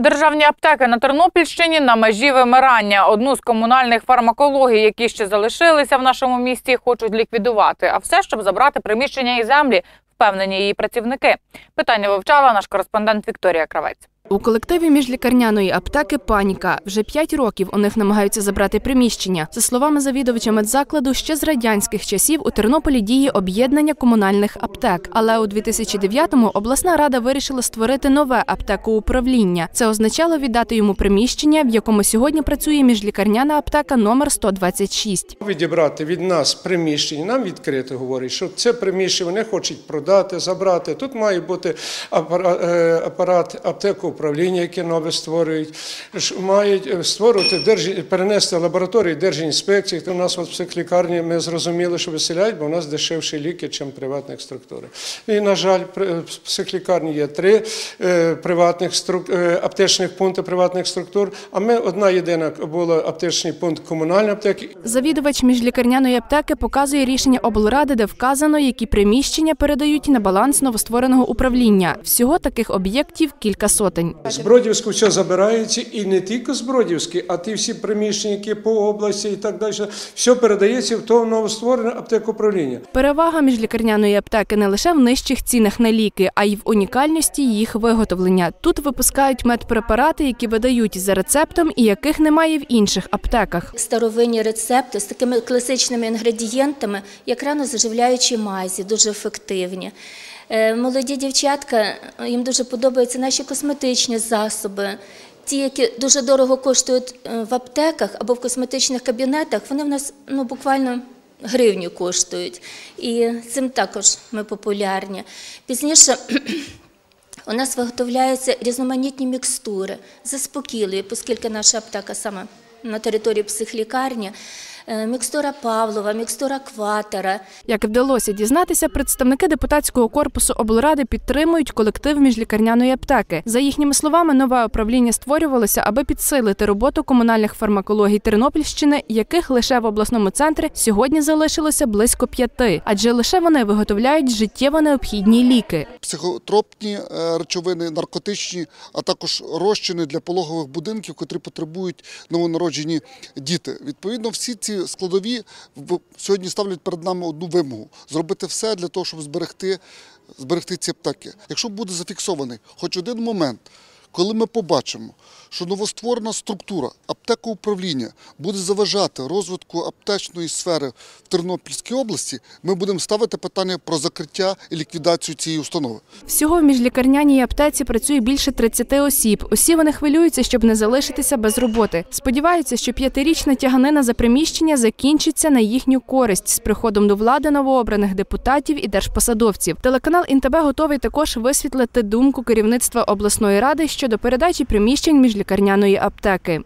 Державні аптеки на Тернопільщині на межі вимирання. Одну з комунальних фармакологій, які ще залишилися в нашому місті, хочуть ліквідувати. А все, щоб забрати приміщення і землі, впевнені її працівники. Питання вивчала наш кореспондент Вікторія Кравець. У колективі міжлікарняної аптеки паніка. Вже п'ять років у них намагаються забрати приміщення. За словами завідувача медзакладу, ще з радянських часів у Тернополі діє об'єднання комунальних аптек. Але у 2009-му обласна рада вирішила створити нове аптекоуправління. Це означало віддати йому приміщення, в якому сьогодні працює міжлікарняна аптека номер 126. Відібрати від нас приміщення, нам відкрито говорять, що це приміщення вони хочуть продати, забрати. Тут має бути е, апарат аптеку управління, яке нове створюють. Мають е, створювати держі, перенести лабораторії держінспекції. У нас от в психлікарні ми зрозуміли, що виселяють, бо у нас дешевші ліки, ніж приватних структурах. І, на жаль, при- в психлікарні є три е, приватних струк- е, аптечних пункти приватних структур. А ми одна єдина була аптечний пункт комунальної аптеки. Завідувач міжлікарняної аптеки показує рішення облради, де вказано, які приміщення передають на баланс новоствореного управління. Всього таких об'єктів кілька сотень. З Бродівського все забирається, і не тільки з Бродівської, а ті всі приміщення, які по області і так далі, все передається в то новостворене аптекуправління. Перевага міжлікарняної аптеки не лише в нижчих цінах на ліки, а й в унікальності їх виготовлення. Тут випускають медпрепарати, які видають за рецептом і яких немає в інших аптеках. старовинні рецепти з такими класичними інгредієнтами, як ранозаживляючі мазі, дуже ефективні. Е, Молоді дівчатка, їм дуже подобаються наші косметичні засоби. Ті, які дуже дорого коштують е, в аптеках або в косметичних кабінетах, вони в нас ну, буквально гривню коштують. І цим також ми популярні. Пізніше у нас виготовляються різноманітні мікстури, заспокійливі, оскільки наша аптека саме на території психлікарні. Е, Мікстура Павлова, мікстура Кватера. Як вдалося дізнатися, представники депутатського корпусу облради підтримують колектив міжлікарняної аптеки. За їхніми словами, нове управління створювалося, аби підсилити роботу комунальних фармакологій Тернопільщини, яких лише в обласному центрі сьогодні залишилося близько п'яти, адже лише вони виготовляють життєво необхідні ліки. психотропні е, речовини, наркотичні, а також розчини для пологових будинків, котрі потребують новонароджені діти. Відповідно, всі ці складові сьогодні ставлять перед нами одну вимогу зробити все для того, щоб зберегти, зберегти ці аптеки. Якщо буде зафіксований хоч один момент. Коли ми побачимо, що новостворена структура аптекоуправління буде заважати розвитку аптечної сфери в Тернопільській області, ми будемо ставити питання про закриття і ліквідацію цієї установи. Всього в міжлікарняній аптеці працює більше 30 осіб. Усі вони хвилюються, щоб не залишитися без роботи. Сподіваються, що п'ятирічна тяганина за приміщення закінчиться на їхню користь з приходом до влади новообраних депутатів і держпосадовців. Телеканал ІНТБ готовий також висвітлити думку керівництва обласної ради щодо передачі приміщень міжлікарняної аптеки.